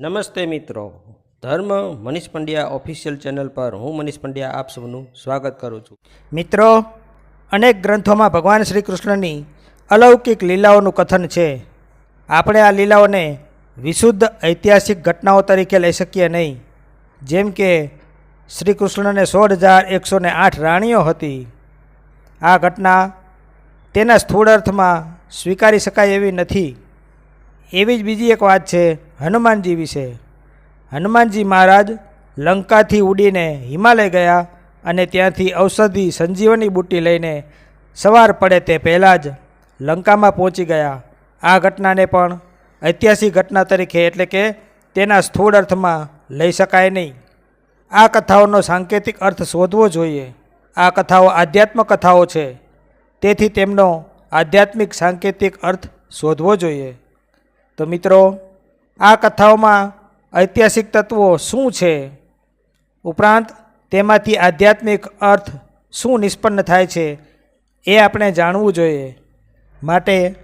નમસ્તે મિત્રો. ધર્મ મનીષ પંડ્યા ઓફિશિયલ ચેનલ પર હું મનીષ પંડ્યા આપ સૌનું સ્વાગત કરું છું. મિત્રો, અનેક ગ્રંથોમાં ભગવાન શ્રી કૃષ્ણની અલૌકિક લીલાઓનું કથન છે. આપણે આ લીલાઓને વિશુદ્ધ ઐતિહાસિક ઘટનાઓ તરીકે લઈ શકીએ નહીં. જેમ કે શ્રી કૃષ્ણને સોળ હજાર એકસો ને આઠ રાણીઓ હતી. આ ઘટના તેના સ્થૂળ અર્થમાં સ્વીકારી શકાય એવી નથી. એવી જ બીજી એક વાત છે હનુમાનજી વિશે. હનુમાનજી મહારાજ લંકાથી ઉડીને હિમાલય ગયા અને ત્યાંથી ઔષધિ સંજીવની બુટ્ટી લઈને સવાર પડે તે પહેલાં જ લંકામાં પહોંચી ગયા. આ ઘટનાને પણ ઐતિહાસિક ઘટના તરીકે એટલે કે તેના સ્થૂળ અર્થમાં લઈ શકાય નહીં. આ કથાઓનો સાંકેતિક અર્થ શોધવો જોઈએ. આ કથાઓ આધ્યાત્મ કથાઓ છે. તેથી તેમનો આધ્યાત્મિક સાંકેતિક અર્થ શોધવો જોઈએ. તો મિત્રો આ કથાઓમાં ઐતિહાસિક તત્વો શું છે? ઉપરાંત તેમાંથી આધ્યાત્મિક અર્થ શું નિષ્પન્ન થાય છે એ આપણે જાણવું જોઈએ. માટે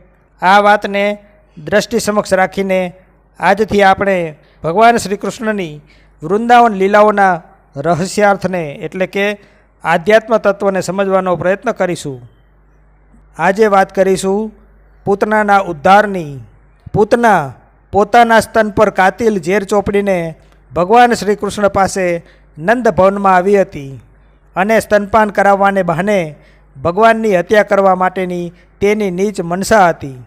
આ વાતને દ્રષ્ટિ સમક્ષ રાખીને આજથી આપણે ભગવાન શ્રી કૃષ્ણની વૃંદાવન લીલાઓના રહસ્યાર્થને એટલે કે આધ્યાત્મ તત્વને સમજવાનો પ્રયત્ન કરીશું. આજે વાત કરીશું પૂતનાના ઉદ્ધારની, પૂતના પોતાના સ્તન પર કાતિલ ઝેર ચોપડીને ભગવાન શ્રી કૃષ્ણ પાસે નંદ ભવનમાં આવી હતી અને સ્તનપાન કરાવવાને બહાને ભગવાનની હત્યા કરવા માટેની તેની નીચ મનસા હતી.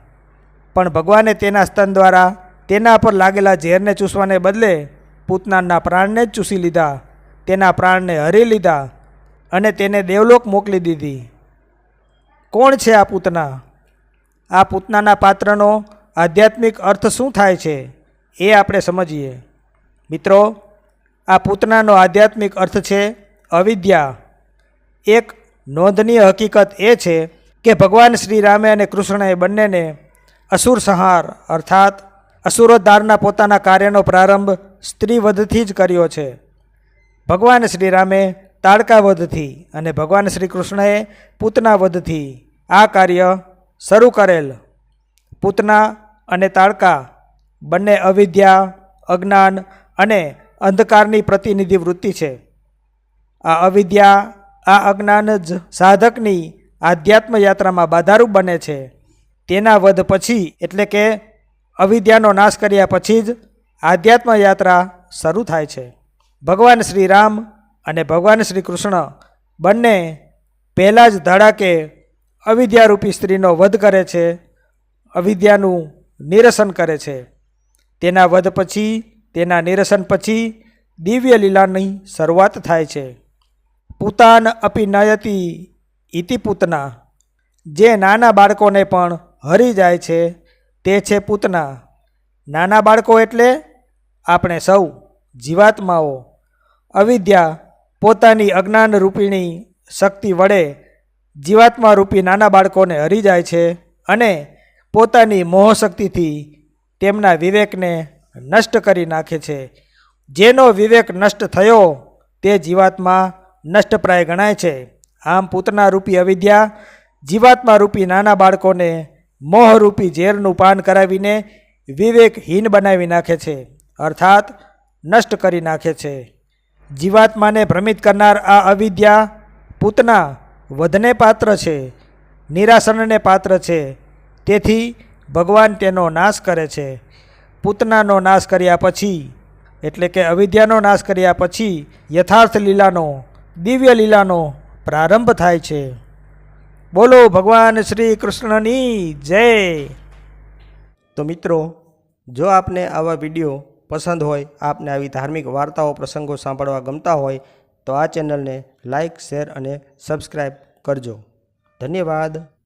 પણ ભગવાને તેના સ્તન દ્વારા તેના પર લાગેલા ઝેરને ચૂસવાને બદલે પૂતનાના પ્રાણને જ ચૂસી લીધા. તેના પ્રાણને હરી લીધા અને તેને દેવલોક મોકલી દીધી. કોણ છે આ પૂતના? આ પૂતનાના પાત્રનો આધ્યાત્મિક અર્થ શું થાય છે એ આપણે સમજીએ. મિત્રો, આ પૂતનાનો આધ્યાત્મિક અર્થ છે અવિદ્યા. એક નોંધનીય હકીકત એ છે કે ભગવાન શ્રી રામે અને કૃષ્ણએ બંનેને અસુર સંહાર, અર્થાત અસુરોદ્ધારના પોતાના કાર્યનો પ્રારંભ સ્ત્રીવધથી જ કર્યો છે. ભગવાન શ્રી રામે તાડકા વધથી અને ભગવાન શ્રી કૃષ્ણએ પૂતનાવધથી આ કાર્ય શરૂ કરેલ. પૂતના અને તાડકા, બંને અવિદ્યા, અજ્ઞાન અને અંધકારની પ્રતિનિધિ વૃત્તિ છે. આ અવિદ્યા, આ અજ્ઞાન જ સાધકની આધ્યાત્મ યાત્રામાં બાધારૂપ બને છે. તેના વધ પછી, એટલે કે અવિદ્યાનો નાશ કર્યા પછી જ આધ્યાત્મ યાત્રા શરૂ થાય છે. ભગવાન શ્રી રામ અને ભગવાન શ્રી કૃષ્ણ બંને પહેલાં જ ધડાકે અવિદ્યારૂપી સ્ત્રીનો વધ કરે છે. અવિદ્યાનું નિરસન કરે છે. તેના વધ પછી, તેના નિરસન પછી દિવ્ય લીલાની શરૂઆત થાય છે. પૂતાન અપી નયતી ઇતિ પૂતના. જે નાના બાળકોને પણ હરી જાય છે, તે છે પૂતના. નાના બાળકો એટલે આપણે સૌ જીવાત્માઓ. અવિદ્યા પોતાની અજ્ઞાન રૂપીણી શક્તિ વડે જીવાત્મા રૂપી નાના બાળકોને હરી જાય છે અને પોતાની મોહશક્તિથી તેમના વિવેકને નષ્ટ કરી નાખે છે. જેનો વિવેક નષ્ટ થયો તે જીવાત્મા નષ્ટપ્રાય ગણાય છે. આમ પૂતના રૂપી અવિદ્યા, જીવાત્મા રૂપી નાના બાળકોને મોહરૂપી ઝેરનું પાન કરાવીને વિવેકહીન બનાવી નાખે છે, અર્થાત નષ્ટ કરી નાખે છે. જીવાત્માને ભ્રમિત કરનાર આ અવિદ્યા પૂતના વધને પાત્ર છે નિરાસનને પાત્ર છે તેથી ભગવાન તેનો નાશ કરે છે. પૂતનાનો નાશ કર્યા પછી, એટલે કે અવિદ્યાનો નાશ કર્યા પછી, યથાર્થ લીલાનો, દિવ્ય લીલાનો પ્રારંભ થાય છે. બોલો ભગવાન શ્રી કૃષ્ણની જય. તો મિત્રો, જો આપને આવા વીડિયો પસંદ હોય, આપને આવી ધાર્મિક વાર્તાઓ, પ્રસંગો સાંભળવા ગમતા હોય, તો આ ચેનલને લાઇક શેર અને સબસ્ક્રાઈબ કરજો. ધન્યવાદ.